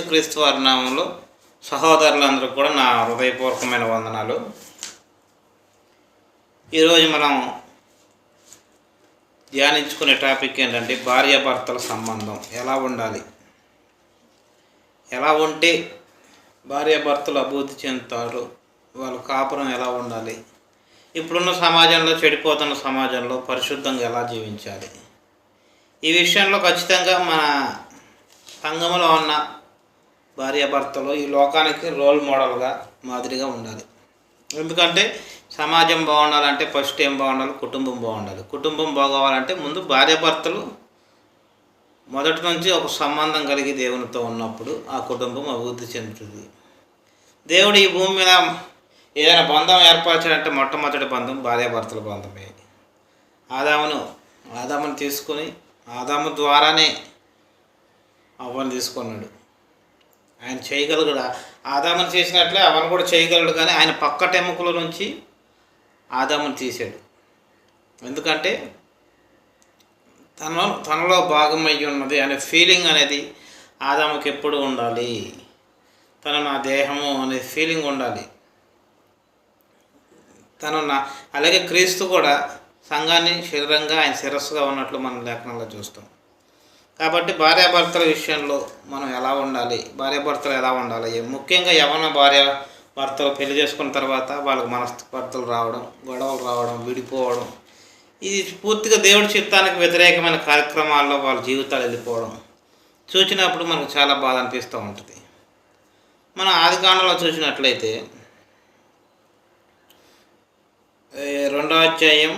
క్రీస్తు వారి నామంలో సహోదరులందరూ కూడా నా హృదయపూర్వకమైన వందనాలు. ఈరోజు మనం ధ్యానించుకునే టాపిక్ ఏంటంటే భార్యాభర్తల సంబంధం. ఎలా ఉండాలి? ఎలా ఉంటే భార్యాభర్తలు అభివృద్ధి చెందుతారు? వాళ్ళ కాపురం ఎలా ఉండాలి? ఇప్పుడున్న సమాజంలో చెడిపోతున్న సమాజంలో పరిశుద్ధంగా ఎలా జీవించాలి? ఈ విషయంలో ఖచ్చితంగా మన సంఘంలో ఉన్న భార్యాభర్తలు ఈ లోకానికి రోల్ మోడల్గా మాదిరిగా ఉండాలి. ఎందుకంటే సమాజం బాగుండాలంటే ఫస్ట్ ఏం బాగుండాలి? కుటుంబం బాగుండాలి. కుటుంబం బాగోవాలంటే ముందు భార్యాభర్తలు మొదటి నుంచి ఒక సంబంధం కలిగి దేవునితో ఉన్నప్పుడు ఆ కుటుంబం అభివృద్ధి చెందుతుంది. దేవుడు ఈ భూమి మీద ఏదైనా బంధం ఏర్పరచాలంటే మొట్టమొదటి బంధం భార్యాభర్తల బంధమే. ఆదామును ఆదామును తీసుకొని ఆదాము ద్వారానే అవ్వని తీసుకున్నాడు ఆయన చేయగలగడా ఆదామని చేసినట్లే అవను కూడా చేయగలడు కానీ ఆయన పక్క టెముకల నుంచి ఆదామని తీశాడు. ఎందుకంటే తన తనలో భాగమై ఉన్నది అనే ఫీలింగ్ అనేది ఆదాముకి ఎప్పుడు ఉండాలి. తను నా దేహము అనే ఫీలింగ్ ఉండాలి. తను నా అలాగే క్రీస్తు కూడా సంఘాన్ని శరీరంగా ఆయన శిరస్సుగా ఉన్నట్లు మనం లేఖనంలో చూస్తాం. కాబట్టి భార్యాభర్తల విషయంలో మనం ఎలా ఉండాలి? భార్యాభర్తలు ఎలా ఉండాలి? ముఖ్యంగా యవన భార్య భర్తలు పెళ్ళి చేసుకున్న తర్వాత వాళ్ళకి మనస్పర్ధలు రావడం గొడవలు రావడం విడిపోవడం ఇది పూర్తిగా దేవుడి చిత్తానికి వ్యతిరేకమైన కార్యక్రమాల్లో వాళ్ళ జీవితాలు వెళ్ళిపోవడం చూసినప్పుడు మనకు చాలా బాధ అనిపిస్తూ ఉంటుంది. మనం ఆదికాండంలో చూసినట్లయితే రెండో అధ్యాయం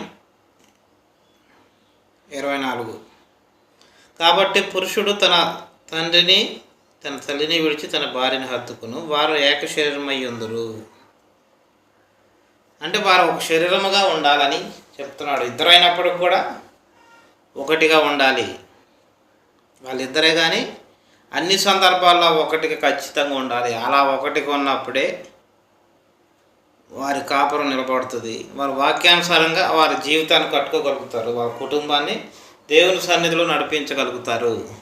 ఇరవై నాలుగు. కాబట్టి పురుషుడు తన తండ్రిని తన తల్లిని విడిచి తన భార్యని హత్తుకును. వారు ఏక శరీరమై ఉందరు. అంటే వారు ఒక శరీరముగా ఉండాలని చెప్తున్నాడు. ఇద్దరు అయినప్పుడు కూడా ఒకటిగా ఉండాలి. వాళ్ళిద్దరే కానీ అన్ని సందర్భాల్లో ఒకటికి ఖచ్చితంగా ఉండాలి. అలా ఒకటికి ఉన్నప్పుడే వారి కాపురం నిలబడుతుంది. వారి వాక్యానుసారంగా వారి జీవితాన్ని కట్టుకోగలుగుతారు. వారి కుటుంబాన్ని దేవుని సన్నిధిలో నడిపించగలుగుతారు.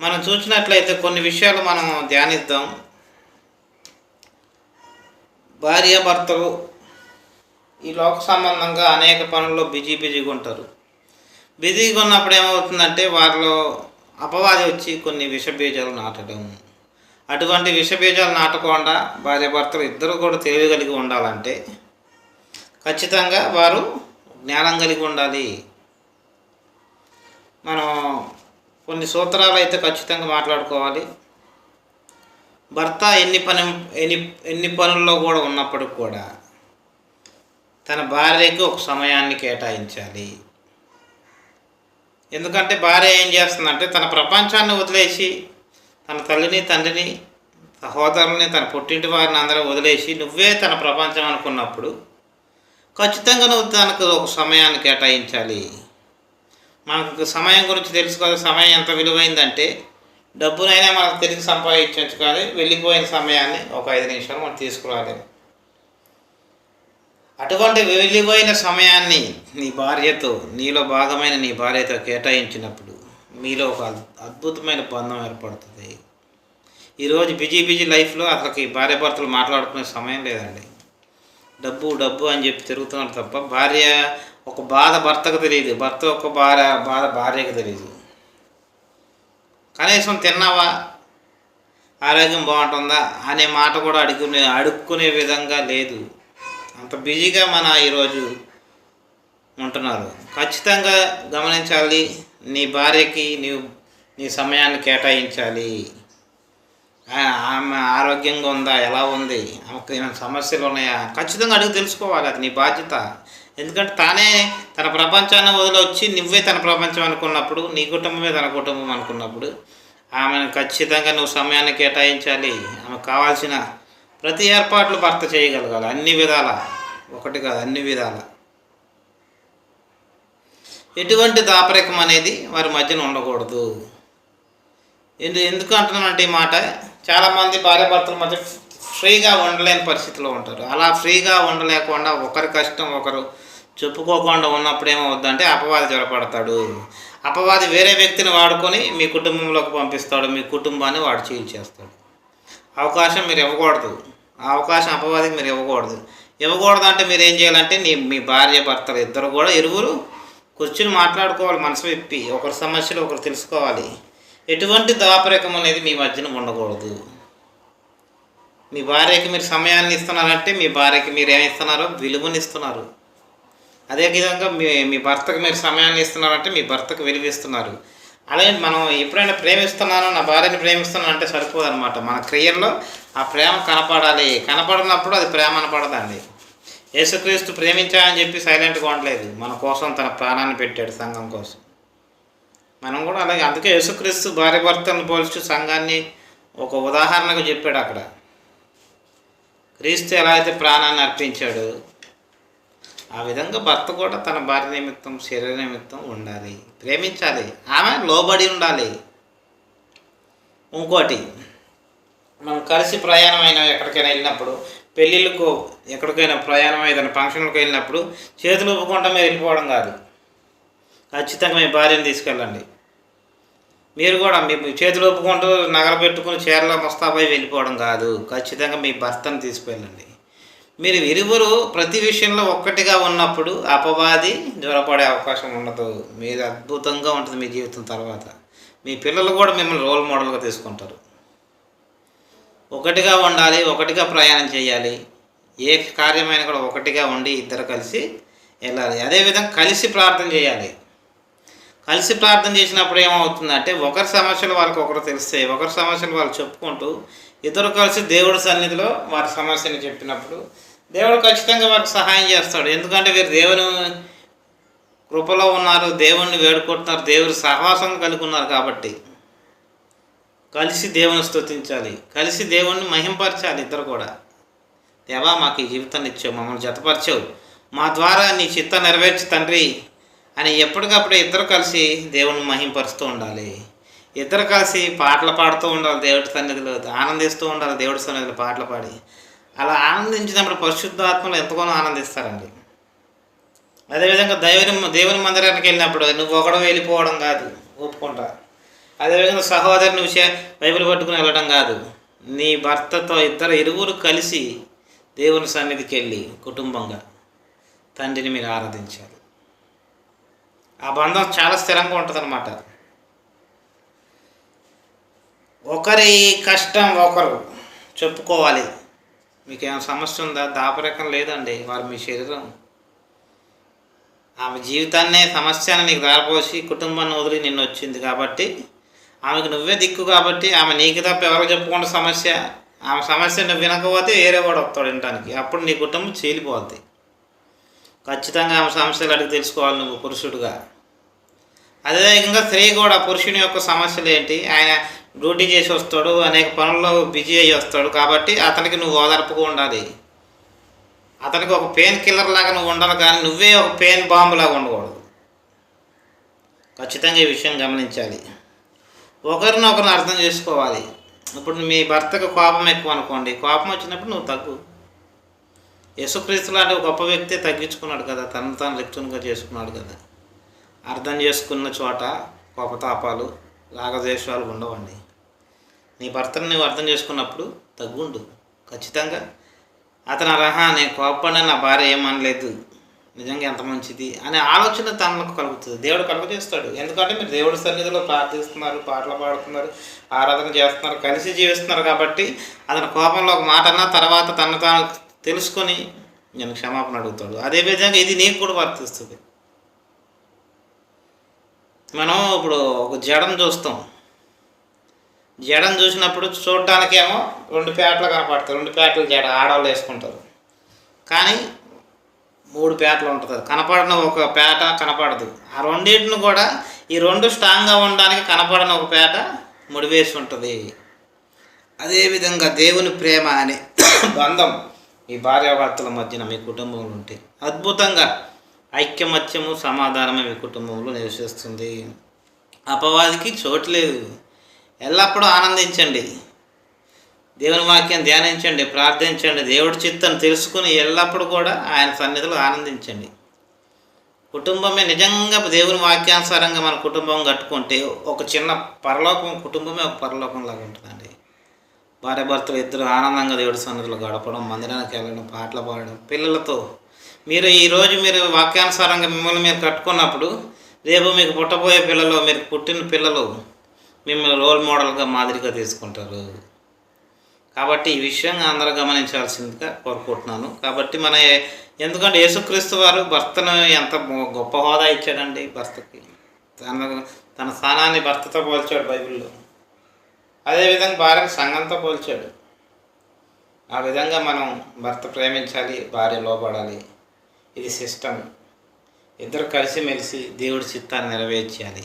మనం చూసినట్లయితే కొన్ని విషయాలు మనం ధ్యానిద్దాం. భార్యాభర్తలు ఈ లోక సంబంధంగా అనేక పనుల్లో బిజీ బిజీగా ఉంటారు. బిజీగా ఉన్నప్పుడు ఏమవుతుందంటే వారిలో అపవాది వచ్చి కొన్ని విషబీజాలు నాటడం. అటువంటి విషబీజాలు నాటకుండా భార్యాభర్తలు ఇద్దరు కూడా తెలివి కలిగి ఉండాలంటే ఖచ్చితంగా వారు జ్ఞానం కలిగి ఉండాలి. మనం కొన్ని సూత్రాలు అయితే ఖచ్చితంగా మాట్లాడుకోవాలి. భర్త ఎన్ని పని ఎన్ని ఎన్ని పనుల్లో కూడా ఉన్నప్పటికి కూడా తన భార్యకి ఒక సమయాన్ని కేటాయించాలి. ఎందుకంటే భార్య ఏం చేస్తుందంటే తన ప్రపంచాన్ని వదిలేసి తన తల్లిని తండ్రిని సహోదరుని తన పుట్టింటి వారిని అందరూ వదిలేసి నువ్వే తన ప్రపంచం అనుకున్నప్పుడు ఖచ్చితంగా నువ్వు తనకు ఒక సమయాన్ని కేటాయించాలి. మనకు సమయం గురించి తెలుసు కదా సమయం ఎంత విలువైందంటే డబ్బునైనా మనం తిరిగి సంపాదించవచ్చు కానీ వెళ్ళిపోయిన సమయాన్ని ఒక ఐదు నిమిషాలు మనం తీసుకురాలేము అటువంటి వెళ్ళిపోయిన సమయాన్ని నీ భార్యతో నీలో భాగమైన నీ భార్యతో కేటాయించినప్పుడు మీలో ఒక అద్భుతమైన బంధం ఏర్పడుతుంది. ఈరోజు బిజీ బిజీ లైఫ్లో అసలుకి భార్య భర్తలు మాట్లాడుకునే సమయం లేదండి. డబ్బు డబ్బు అని చెప్పి తిరుగుతున్నారు తప్ప భార్య ఒక బాధ భర్తకు తెలియదు భర్త ఒక భార్య బాధ భార్యకు తెలియదు కనీసం తిన్నావా? ఆరోగ్యం బాగుంటుందా? అనే మాట కూడా అడుగునే అడుక్కునే విధంగా లేదు. అంత బిజీగా మన ఈరోజు ఉంటున్నారు. ఖచ్చితంగా గమనించాలి నీ భార్యకి నీవు నీ సమయాన్ని కేటాయించాలి. ఆమె ఆరోగ్యంగా ఉందా? ఎలా ఉంది? ఆమెకు ఏమైనా సమస్యలు ఉన్నాయా? ఖచ్చితంగా అడిగి తెలుసుకోవాలి. అది నీ బాధ్యత. ఎందుకంటే తానే తన ప్రపంచాన్ని వదిలొచ్చి నువ్వే తన ప్రపంచం అనుకున్నప్పుడు నీ కుటుంబమే తన కుటుంబం అనుకున్నప్పుడు ఆమెను ఖచ్చితంగా నువ్వు సమయాన్ని కేటాయించాలి. ఆమెకు కావాల్సిన ప్రతి ఏర్పాట్లు భర్త చేయగలగాలి. అన్ని విధాల. ఒకటి కాదు అన్ని విధాల. ఎటువంటి దాపరికం అనేది వారి మధ్యన ఉండకూడదు. ఎందు ఎందుకు అంటున్నానంటే ఈ మాట? చాలామంది భార్యాభర్తల మధ్య ఫ్రీగా ఉండలేని పరిస్థితిలో ఉంటారు. అలా ఫ్రీగా ఉండలేకుండా ఒకరి కష్టం ఒకరు చెప్పుకోకుండా ఉన్నప్పుడు ఏమవుద్దంటే అపవాది జ్వరపడతాడు అపవాది వేరే వ్యక్తిని వాడుకొని మీ కుటుంబంలోకి పంపిస్తాడు. మీ కుటుంబాన్ని వాడు చీల్చేస్తాడు అవకాశం మీరు ఇవ్వకూడదు. ఆ అవకాశం అపవాదికి మీరు ఇవ్వకూడదు. ఇవ్వకూడదు అంటే మీరు ఏం చేయాలంటే నీ మీ భార్య భర్తలు ఇద్దరు కూడా ఇరువురు కూర్చుని మాట్లాడుకోవాలి. మనసు విప్పి ఒకరి సమస్యలు ఒకరు తెలుసుకోవాలి. ఎటువంటి దాపరికం అనేది మీ మధ్యన ఉండకూడదు. మీ భార్యకి మీరు సమయాన్ని ఇస్తున్నారంటే మీ భార్యకి మీరు ఏమి ఇస్తున్నారో విలువని అదేవిధంగా అదే విధంగా మీ మీ భర్తకు మీరు సమయాన్ని ఇస్తున్నారంటే మీ భర్తకు విలువిస్తున్నారు. అలాగే మనం ఎప్పుడైనా ప్రేమిస్తున్నాను నా భార్యని ప్రేమిస్తున్నాను అంటే సరిపోదు అనమాట మన క్రియల్లో ఆ ప్రేమ కనపడాలి. కనపడినప్పుడు అది ప్రేమ అనపడదండి. యేసుక్రీస్తు ప్రేమించాలని చెప్పి సైలెంట్గా ఉండలేదు. మన కోసం తన ప్రాణాన్ని పెట్టాడు సంఘం కోసం. మనం కూడా అలాగే అందుకే యేసుక్రీస్తు భార్య భర్తలను పోల్చు సంఘాన్ని ఒక ఉదాహరణకు చెప్పాడు అక్కడ. క్రీస్తు ఎలా అయితే ప్రాణాన్ని అర్పించాడు ఆ విధంగా భర్త కూడా తన భార్య నిమిత్తం శరీర నిమిత్తం ఉండాలి. ప్రేమించాలి. ఆమె లోబడి ఉండాలి. ఇంకోటి మనం కలిసి ప్రయాణం అయినా ఎక్కడికైనా వెళ్ళినప్పుడు పెళ్ళిళ్ళకు ఎక్కడికైనా ప్రయాణం ఏదైనా ఫంక్షన్లకు వెళ్ళినప్పుడు చేతులు ఒప్పుకుండా మీరు వెళ్ళిపోవడం కాదు. ఖచ్చితంగా మీ భార్యను తీసుకెళ్ళండి. మీరు కూడా మీ చేతులు ఒప్పుకుంటూ నగర పెట్టుకుని చీరలో ముస్తాబై వెళ్ళిపోవడం కాదు. ఖచ్చితంగా మీ భర్తను తీసుకువెళ్ళండి మీరు ఇరువురు ప్రతి విషయంలో ఒక్కటిగా ఉన్నప్పుడు అపవాది జ్వరపడే అవకాశం ఉండదు. మీరు అద్భుతంగా ఉంటుంది మీ జీవితం తర్వాత. మీ పిల్లలు కూడా మిమ్మల్ని రోల్ మోడల్గా తీసుకుంటారు. ఒకటిగా ఉండాలి ఒకటిగా ప్రయాణం చేయాలి. ఏ కార్యమైనా కూడా ఒకటిగా ఉండి ఇద్దరు కలిసి వెళ్ళాలి. అదేవిధంగా కలిసి ప్రార్థన చేయాలి. కలిసి ప్రార్థన చేసినప్పుడు ఏమవుతుందంటే ఒకరి సమస్యలు వాళ్ళకి ఒకరు తెలిస్తే ఒకరి సమస్యలు వాళ్ళు చెప్పుకుంటూ ఇద్దరు కలిసి దేవుడి సన్నిధిలో వారి సమస్యని చెప్పినప్పుడు దేవుడు ఖచ్చితంగా వారికి సహాయం చేస్తాడు. ఎందుకంటే వీరు దేవుని కృపలో ఉన్నారు దేవుణ్ణి వేడుకుంటున్నారు దేవుడి సహవాసం కలిగి ఉన్నారు కాబట్టి కలిసి దేవుని స్తుతించాలి. కలిసి దేవుణ్ణి మహింపరచాలి ఇద్దరు కూడా. దేవా మాకు ఈ జీవితాన్ని ఇచ్చావు మమ్మల్ని జతపరిచావు. మా ద్వారా నీ చిత్త నెరవేర్చి తండ్రి అని ఎప్పటికప్పుడు ఇద్దరు కలిసి దేవుని మహింపరుస్తూ ఉండాలి. ఇద్దరు కలిసి పాటలు పాడుతూ ఉండాలి దేవుడి సన్నిధిలో ఆనందిస్తూ ఉండాలి దేవుడి సన్నిధిలో పాటలు పాడి. అలా ఆనందించినప్పుడు పరిశుద్ధాత్మలు ఎంతగానో ఆనందిస్తారండి. అదేవిధంగా దైవని దేవుని మందిరానికి వెళ్ళినప్పుడు నువ్వు ఒకడు వెళ్ళిపోవడం కాదు ఒప్పుకుంటా. అదేవిధంగా సహోదరుని విషయం బైబిల్ పట్టుకుని వెళ్ళడం కాదు. నీ భర్తతో ఇద్దరు ఇరువురు కలిసి దేవుని సన్నిధికి వెళ్ళి కుటుంబంగా తండ్రిని మీరు ఆరాధించాలి. ఆ బంధం చాలా స్థిరంగా ఉంటుంది అనమాట ఒకరి కష్టం ఒకరు చెప్పుకోవాలి. మీకు ఏమైనా సమస్య ఉందా? దాపరికం లేదండి. వారు మీ శరీరం. ఆమె జీవితాన్నే సమస్యను నీకు దారిపోసి కుటుంబాన్ని వదిలి నిన్ను వచ్చింది కాబట్టి ఆమెకు నువ్వే దిక్కు కాబట్టి ఆమె నీకు తప్ప ఎవరికి చెప్పుకుంటే సమస్య ఆమె సమస్య నువ్వు వినకపోతే వేరే వాడు వస్తాడు వినడానికి అప్పుడు నీ కుటుంబం చీలిపోద్ది. ఖచ్చితంగా ఆమె సమస్యలు అడిగి తెలుసుకోవాలి నువ్వు పురుషుడుగా. అదేవిధంగా స్త్రీ కూడా పురుషుని యొక్క సమస్యలు ఏంటి? ఆయన డ్యూటీ చేసి వస్తాడు అనేక పనుల్లో బిజీ అయ్యి వస్తాడు కాబట్టి అతనికి నువ్వు ఓదార్పుగా ఉండాలి. అతనికి ఒక పెయిన్ కిల్లర్ లాగా నువ్వు ఉండాలి కానీ నువ్వే ఒక పెయిన్ బాంబు లాగా ఉండకూడదు. ఖచ్చితంగా ఈ విషయం గమనించాలి. ఒకరిని ఒకరిని అర్థం చేసుకోవాలి. ఇప్పుడు మీ భర్తకు కోపం ఎక్కువ అనుకోండి. కోపం వచ్చినప్పుడు నువ్వు తగ్గు. యేసుక్రీస్తు లాంటి గొప్ప వ్యక్తి తగ్గించుకున్నాడు కదా తను తాను రిక్తునిగా చేసుకున్నాడు కదా. అర్థం చేసుకున్న చోట కోపతాపాలు రాగద్వేషాలు ఉండవండి. నీ భర్తను నువ్వు అర్థం చేసుకున్నప్పుడు తగ్గుండు. ఖచ్చితంగా అతను రహా నేను కోపడిన నా భార్య ఏమనలేదు. నిజంగా ఎంత మంచిది అనే ఆలోచన తనకు కలుగుతుంది. దేవుడు కలుగజేస్తాడు. ఎందుకంటే మీరు దేవుడి సన్నిధిలో ప్రార్థిస్తున్నారు పాటలు పాడుతున్నారు ఆరాధన చేస్తున్నారు కలిసి జీవిస్తున్నారు కాబట్టి అతని కోపంలో ఒక మాట అన్న తర్వాత తను తాను తెలుసుకొని నేను క్షమాపణ అడుగుతాడు. అదేవిధంగా ఇది నీకు కూడా వర్తిస్తుంది. మనం ఇప్పుడు ఒక జడం చూస్తాం. జడం చూసినప్పుడు చూడటానికేమో రెండు పేటలు కనపడతాయి. రెండు పేటలు జడ ఆడవాళ్ళు వేసుకుంటారు. కానీ మూడు పేటలు ఉంటుంది. కనపడిన ఒక పేట కనపడదు. ఆ రెండింటిని కూడా ఈ రెండు స్ట్రాంగ్గా ఉండడానికి కనపడిన ఒక పేట ముడివేసి ఉంటుంది. అదేవిధంగా దేవుని ప్రేమ అనే బంధం. మీ భార్యాభర్తల మధ్యన మీ కుటుంబంలో ఉంటే అద్భుతంగా ఐక్యమత్యము సమాధానమే మీ కుటుంబంలో నివసిస్తుంది. అపవాదికి చోటు లేదు. ఎల్లప్పుడూ ఆనందించండి. దేవుని వాక్యం ధ్యానించండి ప్రార్థించండి దేవుడి చిత్తం తెలుసుకుని ఎల్లప్పుడూ కూడా ఆయన సన్నిధిలో ఆనందించండి. కుటుంబమే నిజంగా దేవుని వాక్యానుసారంగా మన కుటుంబం కట్టుకుంటే ఒక చిన్న పరలోకం కుటుంబమే ఒక పరలోకం లాగా భార్య భర్తలు ఇద్దరు ఆనందంగా దేవుడి సన్నిధిలో గడపడం మందిరానికి వెళ్ళడం పాటలు పాడడం. పిల్లలతో మీరు ఈరోజు మీరు వాక్యానుసారంగా మిమ్మల్ని మీరు కట్టుకున్నప్పుడు రేపు మీకు పుట్టబోయే పిల్లలు మీరు పుట్టిన పిల్లలు మిమ్మల్ని రోల్ మోడల్గా మాదిరిగా తీసుకుంటారు. కాబట్టి ఈ విషయం అందరూ గమనించాల్సిందిగా కోరుకుంటున్నాను. కాబట్టి మన ఎందుకంటే యేసుక్రీస్తు వారు భర్తను ఎంత గొప్ప హోదా ఇచ్చాడండి భర్తకి. తన తన స్థానాన్ని భర్తతో పోల్చాడు బైబిల్లో. అదేవిధంగా భార్యను సంఘంతో పోల్చాడు. ఆ విధంగా మనం భర్త ప్రేమించాలి భార్య లోపడాలి ఇది సిస్టమ్. ఇద్దరు కలిసిమెలిసి దేవుడి చిత్తాన్ని నెరవేర్చాలి.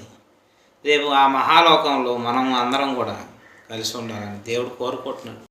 రేపు ఆ మహాలోకంలో మనం అందరం కూడా కలిసి ఉండాలని దేవుడు కోరుకుంటున్నాడు.